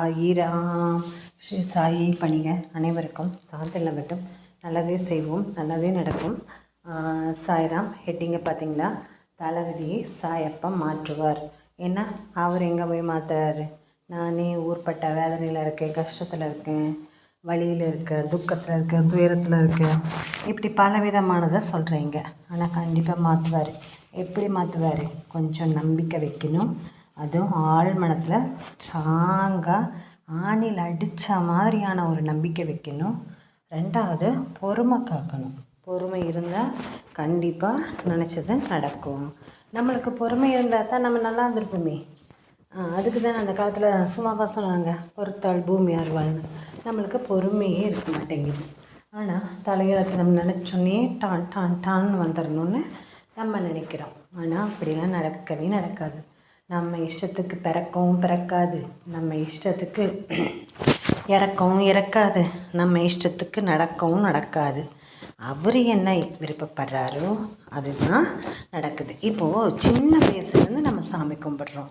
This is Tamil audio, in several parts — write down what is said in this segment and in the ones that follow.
சாயிராம். ஸ்ரீ சாயி பணிக அனைவருக்கும் சாந்தில் மட்டும் நல்லதே செய்வோம் நல்லதே நடக்கும். சாய்ராம் ஹெட்டிங்கை பார்த்தீங்களா தளபதியை சாயப்பா மாற்றுவார். ஏன்னா அவர் எங்கே போய் மாற்றுறாரு நானே ஊர்பட்ட வேதனையில் இருக்கேன் கஷ்டத்தில் இருக்கேன் வழியில் இருக்கேன் துக்கத்தில் இருக்கேன் துயரத்தில் இருக்கேன். இப்படி பல விதமானதை சொல்கிறீங்க ஆனால் கண்டிப்பாக மாற்றுவார் எப்படி மாற்றுவார் கொஞ்சம் நம்பிக்கை வைக்கணும். அதுவும் ஆழ்மனத்தில் ஸ்ட்ராங்காக ஆணில் அடித்த மாதிரியான ஒரு நம்பிக்கை வைக்கணும். ரெண்டாவது பொறுமை காக்கணும். பொறுமை இருந்தால் கண்டிப்பாக நினச்சது நடக்கும். நம்மளுக்கு பொறுமை இருந்தால் தான் நம்ம நல்லா இருந்திருப்போமே. அதுக்கு தான் அந்த காலத்தில் சும்மாவா சொன்னாங்க பொறுத்தாள் பூமி அருவாள்னு நம்மளுக்கு பொறுமையே இருக்க மாட்டேங்குது. ஆனால் தலையத்தை நம்ம நினச்சோன்னே டான் டான் டான் வந்துடணும்னு நம்ம நினைக்கிறோம். ஆனால் அப்படிலாம் நடக்கவே நடக்காது. நம்ம இஷ்டத்துக்கு பிறக்கவும் பிறக்காது. நம்ம இஷ்டத்துக்கு இறக்கவும் இறக்காது. நம்ம இஷ்டத்துக்கு நடக்கவும் நடக்காது. அவர் என்ன விருப்பப்படுறாரோ அதுதான் நடக்குது. இப்போது சின்ன வயசுலேருந்து நம்ம சாமி கும்பிட்றோம்.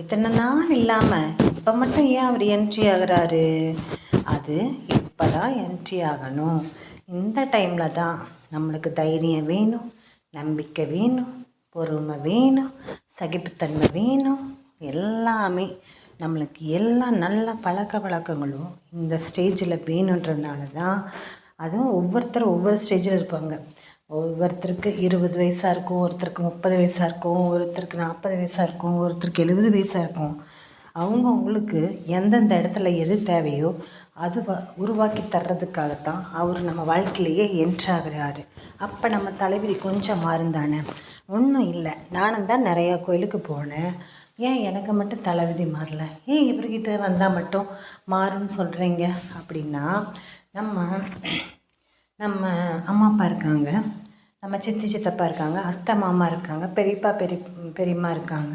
இத்தனை நாள் இல்லாமல் இப்போ மட்டும் ஏன் அவர் என்ட்ரி ஆகுறாரு? அது இப்போ தான் என்ட்ரி ஆகணும். இந்த டைமில் தான் நம்மளுக்கு தைரியம் வேணும் நம்பிக்கை வேணும் பொறுமை வேணும். சகிப்புத்தன்மை வேணும். எல்லாமே நம்மளுக்கு எல்லா நல்ல பழக்க வழக்கங்களும் இந்த ஸ்டேஜில் வேணுன்றதுனால தான் அதுவும் ஒவ்வொருத்தரும் ஒவ்வொரு ஸ்டேஜில் இருப்பாங்க. ஒவ்வொருத்தருக்கு இருபது வயசாக இருக்கும் ஒருத்தருக்கு முப்பது வயசாக இருக்கும் ஒருத்தருக்கு நாற்பது வயசாக இருக்கும் ஒருத்தருக்கு எழுபது வயசாக இருக்கும். அவங்கவுங்களுக்கு எந்தெந்த இடத்துல எது தேவையோ அது வ- உருவாக்கி தர்றதுக்காகத்தான் அவர் நம்ம வாழ்க்கையிலேயே என்ட்ராகிறாரு அப்போ நம்ம தலைவிதி கொஞ்சம் மாறுந்தானே ஒன்றும் இல்லை. நானும் தான் நிறையா கோயிலுக்கு போனேன். ஏன் எனக்கு மட்டும் தலைவிதி மாறல? ஏன் இவர்கிட்ட வந்தால் மட்டும் மாறுன்னு சொல்கிறீங்க அப்படின்னா நம்ம நம்ம அம்மா அப்பா இருக்காங்க. நம்ம சித்தி சித்தப்பா இருக்காங்க. அத்தை மாமா இருக்காங்க. பெரியப்பா பெரிய பெரியம்மா இருக்காங்க.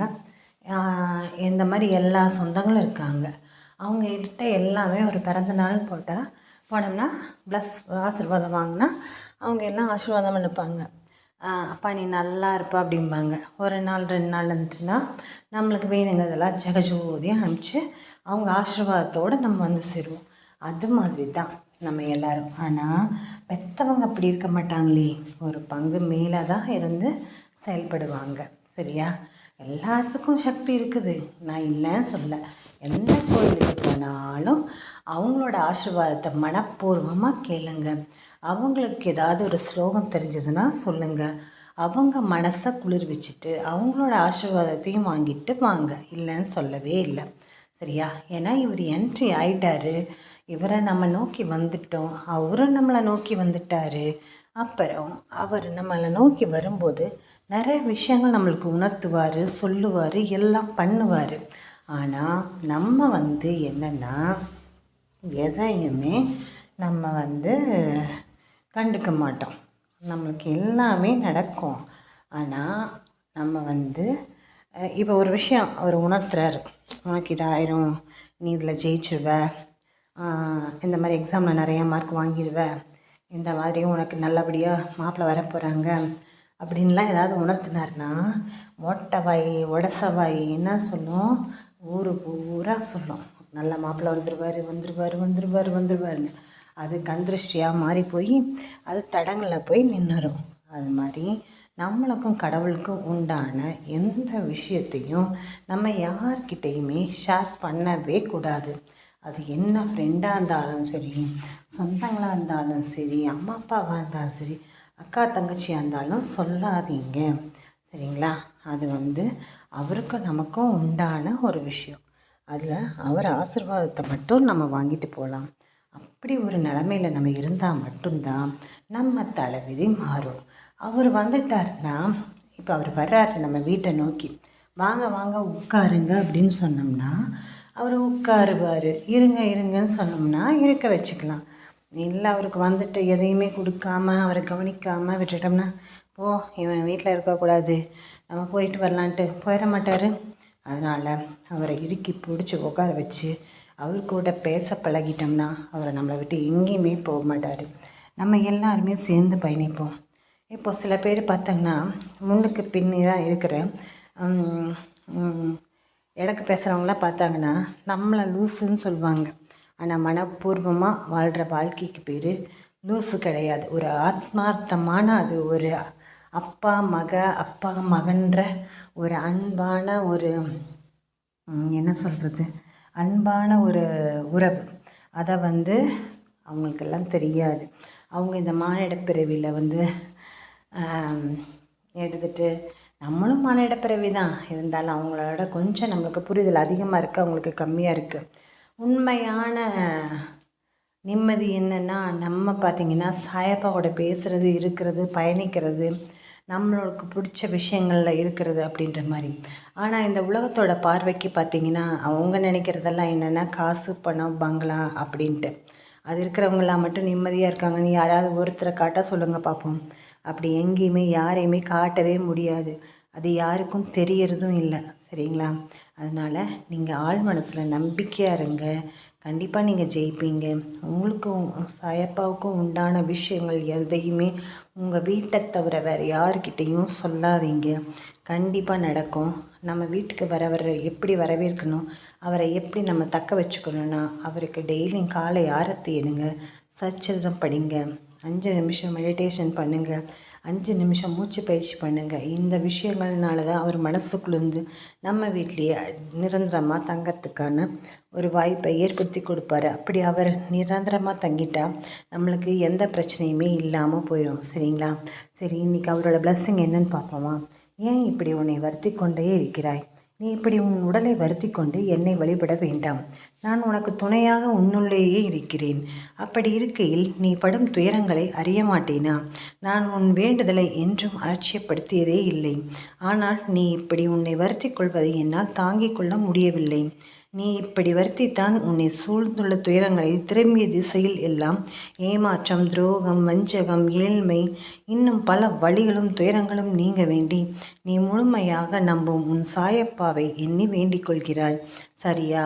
இந்த மாதிரி எல்லா சொந்தங்களும் இருக்காங்க. அவங்ககிட்ட எல்லாமே ஒரு பிறந்த நாள் போட்டால் போனோம்னா ப்ளஸ் ஆசீர்வாதம் வாங்கினா அவங்க எல்லாம் ஆசீர்வாதம் அனுப்பாங்க அப்பா நீ நல்லா இருப்பா அப்படிம்பாங்க. ஒரு நாள் ரெண்டு நாள் இருந்துட்டுன்னா நம்மளுக்கு வேணுங்கிறதெல்லாம் ஜெகஜோதியாக அனுப்பிச்சு அவங்க ஆசீர்வாதத்தோடு நம்ம வந்து சேருவோம். அது மாதிரி தான் நம்ம எல்லாரும். ஆனால் பெற்றவங்க அப்படி இருக்க மாட்டாங்களே. ஒரு பங்கு மேலே தான் இருந்து செயல்படுவாங்க. சரியா? எல்லாத்துக்கும் சக்தி இருக்குது. நான் இல்லைன்னு சொல்ல எந்த கோயிலுக்கு போனாலும் அவங்களோட ஆசீர்வாதத்தை மனப்பூர்வமாக கேளுங்க. அவங்களுக்கு ஏதாவது ஒரு ஸ்லோகம் தெரிஞ்சதுன்னா சொல்லுங்கள் அவங்க மனசை குளிர்விச்சிட்டு அவங்களோட ஆசீர்வாதத்தையும் வாங்கிட்டு வாங்க. இல்லைன்னு சொல்லவே இல்லை. சரியா? ஏன்னா இவர் என்ட்ரி ஆயிட்டாரு. இவரை நம்ம நோக்கி வந்துட்டோம். அவரும் நம்மளை நோக்கி வந்துட்டாரு. அப்புறம் அவர் நம்மளை நோக்கி வரும்போது நிறைய விஷயங்கள் நம்மளுக்கு உணர்த்துவார் சொல்லுவார் எல்லாம் பண்ணுவார். ஆனால் நம்ம வந்து என்னென்னா எதையுமே நம்ம வந்து கண்டுக்க மாட்டோம். நம்மளுக்கு எல்லாமே நடக்கும். ஆனால் நம்ம வந்து இப்போ ஒரு விஷயம் அவர் உணர்த்துறாரு. உனக்கு இதாயிரும் நீ இதில் ஜெயிச்சிருவ. இந்த மாதிரி எக்ஸாமில் நிறையா மார்க் வாங்கிடுவ இந்த மாதிரி உனக்கு நல்லபடியாக மாப்பிள்ளை வர போகிறாங்க அப்படின்லாம் ஏதாவது உணர்த்தினார்னா மொட்டைவாய் உடசவாய் என்ன சொல்லும்? ஊர் பூரா சொல்லும். நல்ல மாப்பிள்ளை வந்துருவார் வந்துருவார் வந்துருவார் வந்துருவாருன்னு. அது கந்திருஷ்டியாக மாறி போய் அது தடங்களில் போய் நின்றுரும் அது மாதிரி நம்மளுக்கும் கடவுளுக்கும் உண்டான எந்த விஷயத்தையும் நம்ம யார்கிட்டேயுமே ஷேர் பண்ணவே கூடாது. அது என்ன ஃப்ரெண்டாக இருந்தாலும் சரி சொந்தங்களாக இருந்தாலும் சரி அம்மா அப்பாவாக இருந்தாலும் சரி அக்கா தங்கச்சியாக இருந்தாலும் சொல்லாதீங்க. சரிங்களா? அது வந்து அவருக்கும் நமக்கும் உண்டான ஒரு விஷயம். அதில் அவர் ஆசிர்வாதத்தை மட்டும் நம்ம வாங்கிட்டு போகலாம் அப்படி ஒரு நிலமையில் நம்ம இருந்தால் மட்டும்தான் நம்ம தலைவிதி மாறும். அவர் வந்துட்டாருன்னா இப்போ அவர் வர்றாரு நம்ம வீட்டை நோக்கி. வாங்க வாங்க உட்காருங்க அப்படின்னு சொன்னோம்னா அவர் உட்காருவார். இருங்க இருங்கன்னு சொன்னோம்னா இருக்க வச்சுக்கலாம். இல்லை அவருக்கு வந்துட்டு எதையுமே கொடுக்காம அவரை கவனிக்காமல் விட்டுட்டோம்னா போ இவன் வீட்டில் இருக்கக்கூடாது. நம்ம போயிட்டு வரலான்ட்டு போயிட மாட்டார். அதனால் அவரை இறுக்கி பிடிச்சி உட்கார வச்சு அவர் கூட பேச பழகிட்டோம்னா அவரை நம்மளை விட்டு எங்கேயுமே போக மாட்டார். நம்ம எல்லாருமே சேர்ந்து பயணிப்போம். இப்போ சில பேர் பார்த்தோங்கன்னா முன்னுக்கு பின்னே தான் இருக்கிற இடக்கு பேசுகிறவங்களாம் பார்த்தாங்கன்னா நம்மளை லூசுன்னு சொல்லுவாங்க. ஆனால் மனப்பூர்வமாக வாழ்கிற வாழ்க்கைக்கு பேர் லூசு கிடையாது. ஒரு ஆத்மார்த்தமான அது ஒரு அப்பா மக அப்பா மகன்ற ஒரு அன்பான ஒரு என்ன சொல்கிறது அன்பான ஒரு உறவு. அதை வந்து அவங்களுக்கெல்லாம் தெரியாது. அவங்க இந்த மானிட பிறவியில் வந்து எடுத்துகிட்டு நம்மளும் மானிட பிறவி தான் இருந்தாலும் அவங்களோட கொஞ்சம் நம்மளுக்கு புரிதல் அதிகமாக இருக்குது அவங்களுக்கு கம்மியாக இருக்குது உண்மையான நிம்மதி என்னென்னா நம்ம பார்த்திங்கன்னா சாயப்பாவோட பேசுகிறது இருக்கிறது பயணிக்கிறது நம்மளுக்கு பிடிச்ச விஷயங்களில் இருக்கிறது அப்படின்ற மாதிரி. ஆனால் இந்த உலகத்தோட பார்வைக்கு பார்த்திங்கன்னா அவங்க நினைக்கிறதெல்லாம் என்னென்னா காசு பணம் பங்களா அப்படின்ட்டு. அது இருக்கிறவங்களாம் மட்டும் நிம்மதியாக இருக்காங்கன்னு யாராவது ஒருத்தரை காட்ட சொல்லுங்கள் பார்ப்போம் அப்படி எங்கேயுமே யாரையுமே காட்டவே முடியாது. அது யாருக்கும் தெரியறதும் இல்லை சரிங்களா? அதனால் நீங்கள் ஆள் மனசில் நம்பிக்கையாக இருங்க. கண்டிப்பாக நீங்கள் ஜெயிப்பீங்க. உங்களுக்கும் சாயப்பாவுக்கும் உண்டான விஷயங்கள் எதையுமே உங்கள் வீட்டை தவிர வேறு யாருக்கிட்டேயும் சொல்லாதீங்க. கண்டிப்பாக நடக்கும். நம்ம வீட்டுக்கு வர வர எப்படி வரவேற்கணும் அவரை எப்படி நம்ம தக்க வச்சுக்கணும்னா அவருக்கு டெய்லியும் காலை ஆரத்தி எடுங்க. சச்சரிதம் படிங்க. அஞ்சு நிமிஷம் மெடிடேஷன் பண்ணுங்கள் அஞ்சு நிமிஷம் மூச்சு பயிற்சி பண்ணுங்கள் இந்த விஷயங்கள்னால தான் அவர் மனசுக்குள்ளேருந்து நம்ம வீட்லேயே நிரந்தரமாக தங்கிறதுக்கான ஒரு வாய்ப்பை ஏற்படுத்தி கொடுப்பாரு. அப்படி அவர் நிரந்தரமாக தங்கிட்டால் நம்மளுக்கு எந்த பிரச்சனையுமே இல்லாமல் போயிடும் சரிங்களா? சரி இன்றைக்கி அவரோட பிளஸ்ஸிங் என்னன்னு பார்ப்போமா? ஏன் இப்படி உன்னை வருத்தி கொண்டே இருக்கிறாய்? நீ இப்படி உன் உடலை வருத்தி கொண்டு என்னை வழிபட வேண்டாம். நான் உனக்கு துணையாக உன்னுள்ளேயே இருக்கிறேன். அப்படி இருக்கையில் நீ படும் துயரங்களை அறிய மாட்டேனா? நான் உன் வேண்டுதலை என்றும் அலட்சியப்படுத்தியதே இல்லை. ஆனால் நீ இப்படி உன்னை வருத்தி கொள்வதை என்னால் தாங்கிக் கொள்ள முடியவில்லை. நீ இப்படி வருத்தித்தான் உன்னை சூழ்ந்துள்ள துயரங்களை திரும்பிய திசையில் எல்லாம் ஏமாற்றம் துரோகம் வஞ்சகம் ஏழ்மை இன்னும் பல வழிகளும் துயரங்களும் நீங்க வேண்டி நீ முழுமையாக நம்பும் உன் சாயப்பாவை எண்ணி வேண்டிக் கொள்கிறாய். சரியா?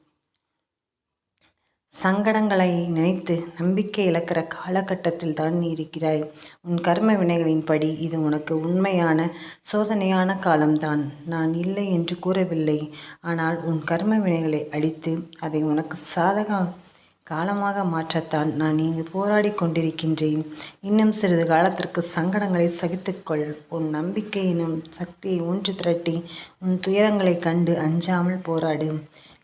சங்கடங்களை நினைத்து நம்பிக்கை இழக்கிற காலகட்டத்தில் தான் நீ இருக்கிறாய் உன் கர்ம வினைகளின்படி இது உனக்கு உண்மையான சோதனையான காலம்தான். நான் இல்லை என்று கூறவில்லை. ஆனால் உன் கர்ம வினைகளை அழித்து அதை உனக்கு சாதக காலமாக மாற்றத்தான் நான் இங்கு போராடி கொண்டிருக்கின்றேன். இன்னும் சிறிது காலத்திற்கு சங்கடங்களை சகித்துக்கொள் உன் நம்பிக்கை எனும் சக்தியை ஊன்று திரட்டி உன் துயரங்களை கண்டு அஞ்சாமல் போராடு.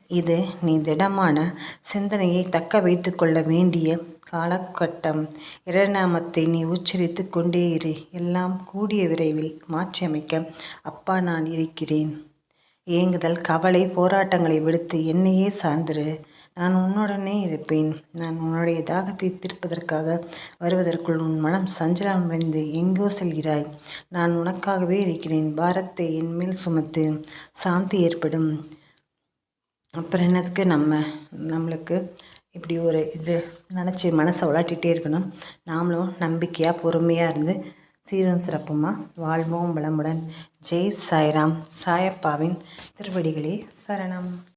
இது நீ திடமான சிந்தனையை தக்க வைத்து கொள்ள வேண்டிய காலகட்டம். இரநாமத்தை நீ உச்சரித்து கொண்டே இரு. எல்லாம் கூடிய விரைவில் மாற்றியமைக்க அப்பா நான் இருக்கிறேன். ஏங்குதல் கவலை போராட்டங்களை விடுத்து என்னையே சார்ந்திரு. நான் உன்னுடனே இருப்பேன். நான் உன்னுடைய தாகத்தை தீர்ப்பதற்காக வருவதற்குள் உன் மனம் சஞ்சலமடைந்து எங்கோ செல்கிறாய். நான் உனக்காகவே இருக்கிறேன். பாரத்தை என்மேல் சுமத்து. சாந்தி ஏற்படும். அப்புறம் என்னதுக்கு நம்ம நம்மளுக்கு இப்படி ஒரு இது நினச்சி மனசை விளாட்டிகிட்டே இருக்கணும். நாமளும் நம்பிக்கையாக பொறுமையாக இருந்து சீரும் சிறப்புமாக வாழ்வோம் வளமுடன். ஜெய் சாய்ராம் சாயப்பாவின் திருவடிகளே சரணம்.